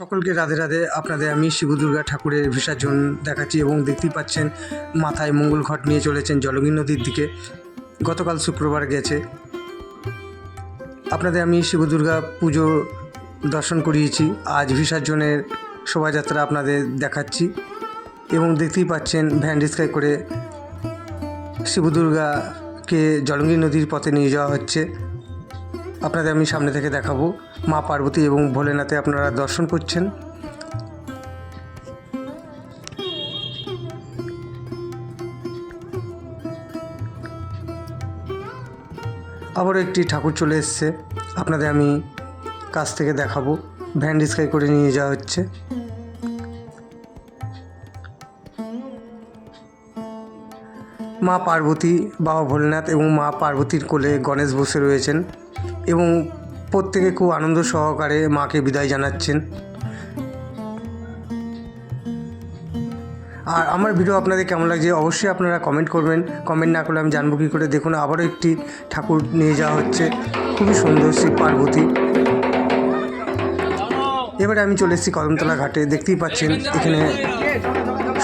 সকলকে রাধে রাধে। আপনাদের আমি শিব দুর্গা ঠাকুরের বিসর্জন দেখাচ্ছি এবং দেখতেই পাচ্ছেন মাথায় মঙ্গল ঘট নিয়ে চলেছেন জলগির নদীর দিকে। গতকাল শুক্রবার গেছে। আপনাদের আমি শিব দুর্গা পুজো দর্শন করিয়েছি। আজ বিসর্জনের শোভাযাত্রা আপনাদের দেখাচ্ছি এবং দেখতেই পাচ্ছেন ভ্যান রিক্সায় করে শিব দুর্গাকে জলঙ্গি নদীর পথে নিয়ে যাওয়া হচ্ছে। আপনাদের আমি সামনে থেকে দেখাবো মা পার্বতী এবং ভোলেনাথে আপনারা দর্শন করছেন। আবারও একটি ঠাকুর চলে এসছে। আপনাদের আমি কাছ থেকে দেখাবো। ভ্যান রিক্সায় করে নিয়ে যাওয়া হচ্ছে। মা পার্বতী, বাবা ভোলেনাথ এবং মা পার্বতীর কোলে গণেশ বসে রয়েছেন। এবং প্রত্যেকে খুব আনন্দ সহকারে মাকে বিদায় জানাচ্ছেন। আর আমার ভিডিও আপনাদের কেমন লাগছে অবশ্যই আপনারা কমেন্ট করবেন। কমেন্ট না করলে আমি জানব কী করে। দেখুন, আবারও একটি ঠাকুর নিয়ে যাওয়া হচ্ছে। খুবই সুন্দর শ্রী পার্বতী। এবারে আমি চলে এসেছি কদমতলা ঘাটে। দেখতেই পাচ্ছেন, এখানে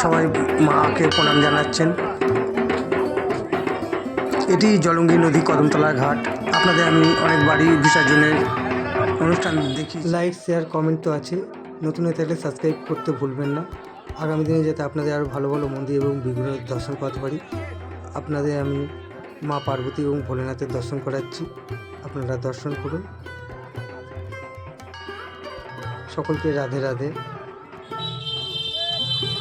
সবাই মাকে প্রণাম জানাচ্ছেন। এটি জলঙ্গি নদী কদমতলা ঘাট। আপনাদের আমি অনেক বাড়ি বিসর্জনের অনুষ্ঠান দেখি লাইক শেয়ার কমেন্ট তো আছে। নতুন হয়ে থাকলে সাবস্ক্রাইব করতে ভুলবেন না। আগামী দিনে যাতে আপনাদের আরও ভালো ভালো মন্দির এবং বিভিন্ন দর্শন করাতে পারি, আপনাদের আমি মা পার্বতী এবং ভোলেনাথের দর্শন করাচ্ছি। আপনারা দর্শন করুন। সকলকে রাধে রাধে।